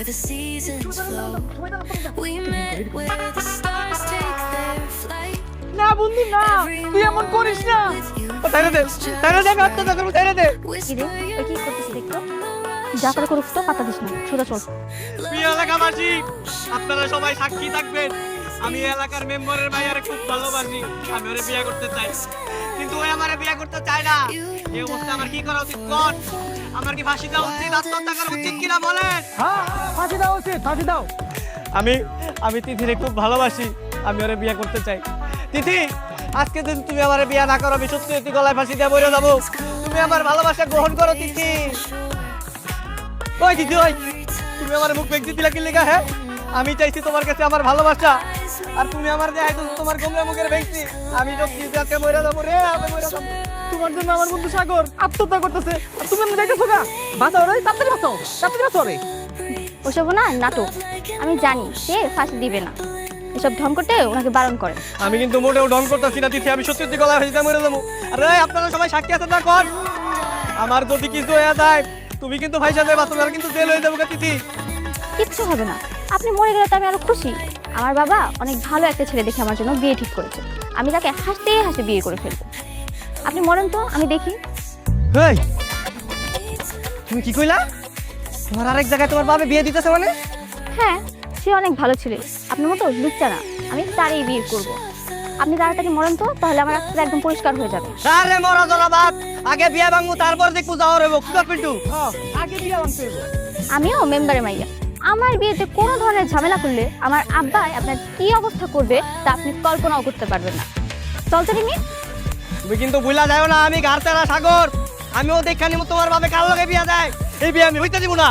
where the seasons flow. We met where the stars take their flight. না বন্ধু না। তুই এমন করিস না। তাইলে দে তাইলে দে আত্মহত্যা করব তাইলে দে। কিরে ওই কি করতেছিস দেখতো? যা করে করুক তো পাতা দিস না। সোজা চল। প্রিয় এলাকাবাসী আপনারা সবাই সাক্ষী থাকবেন। আমি এলাকার মেম্বারের ভাইয়ারে খুব ভালোবাসি। আমি ওরে বিয়ে করতে চাই। কিন্তু ওই আমারে বিয়ে করতে চায় না। এই অবস্থা আমার কি করা উচিত কোন আমার কি ফাঁসি দেওয়া উচিত? আত্মহত্যা করা উচিত কিনা বলেন? হ্যাঁ ফাঁসি দাও উচিত ফাঁসি দাও। আমি আমি তিথিরে খুব ভালোবাসি। আমি ওরে বিয়ে করতে চাই। তিথি আজকে যদি তুমি আমার বিয়ে না করো আমি সত্যি সত্যি গলায় ফাঁসি দিয়ে বলে যাব। তুমি আমার ভালোবাসা গ্রহণ করো তিথি। ওই দিদি ওই। তুমি আমার মুখ বেঁচে দিলা কি লেগা হ্যাঁ? আমি চাইছি তোমার কাছে আমার ভালোবাসা। আর তুমি আমার দেখাই তো তোমার গোমরা মুখের ভেঙছি। আমি সত্যি আজকে মরে যাব রে আমি মরে যাব। তোমার জন্য আমার বন্ধু সাগর আত্মহত্যা করতেছে। আর তুমি আমি যাইতেছো না বাঁচাও রে তাড়াতাড়ি বাঁচাও তাড়াতাড়ি বাঁচাও রে ওসব না নাটক। আমি জানি সে ফাঁসি দিবে না। এসব ঢং করতে ওনাকে বারণ করে। আমি কিন্তু মোটেও ঢং করতেছি না তিথি আমি সত্যি সত্যি ফাঁসি দিয়ে মরে যাব। আরে আপনারা সবাই সাক্ষী আছেন না কর। আমার যদি কিছু হয়ে যায় তুমি কিন্তু ফাইসা দেবা তোমার কিন্তু জেল হয়ে যাব তিথি কিচ্ছু হবে না। আপনি মরে গেলে তো আমি আরও খুশি। আমার বাবা অনেক ভালো একটা ছেলে দেখে আমার জন্য বিয়ে ঠিক করেছে। আমি তাকে হাসতে হাসতে বিয়ে করে ফেলব। আপনি মরেন তো আমি দেখি। হেই! তুমি কি কইলা? তোমার আরেক জায়গায় তোমার বাবে বিয়ে দিতেছে মানে? হ্যাঁ সে অনেক ভালো ছেলে। আপনার মতো লুচ্চা না। আমি তারই বিয়ে করব। আপনি তাড়াতাড়ি মরেন তো তাহলে আমার রাস্তাটা একদম পরিষ্কার হয়ে যাবে। আরে মরা জলা বাপ আগে বিয়ে ভাঙবো তারপর দেখব যাওয়া রইব কুকা পিন্টু? হ্যাঁ আগে বিয়ে আমিও মেম্বারে মাইয়া। আমার বিয়েতে কোনো ধরনের ঝামেলা করলে আমার আব্বাই আপনার কি অবস্থা করবে তা আপনি কল্পনাও করতে পারবেন না। চলতে রিমি। তুমি কিন্তু ভুলা যাও না, আমি ঘাড়তেরা সাগর। আমিও দেখা মতো তোমার বাবে কার লাগে বিয়া দেয়? এই বিয়ে আমি হইতে দিব না।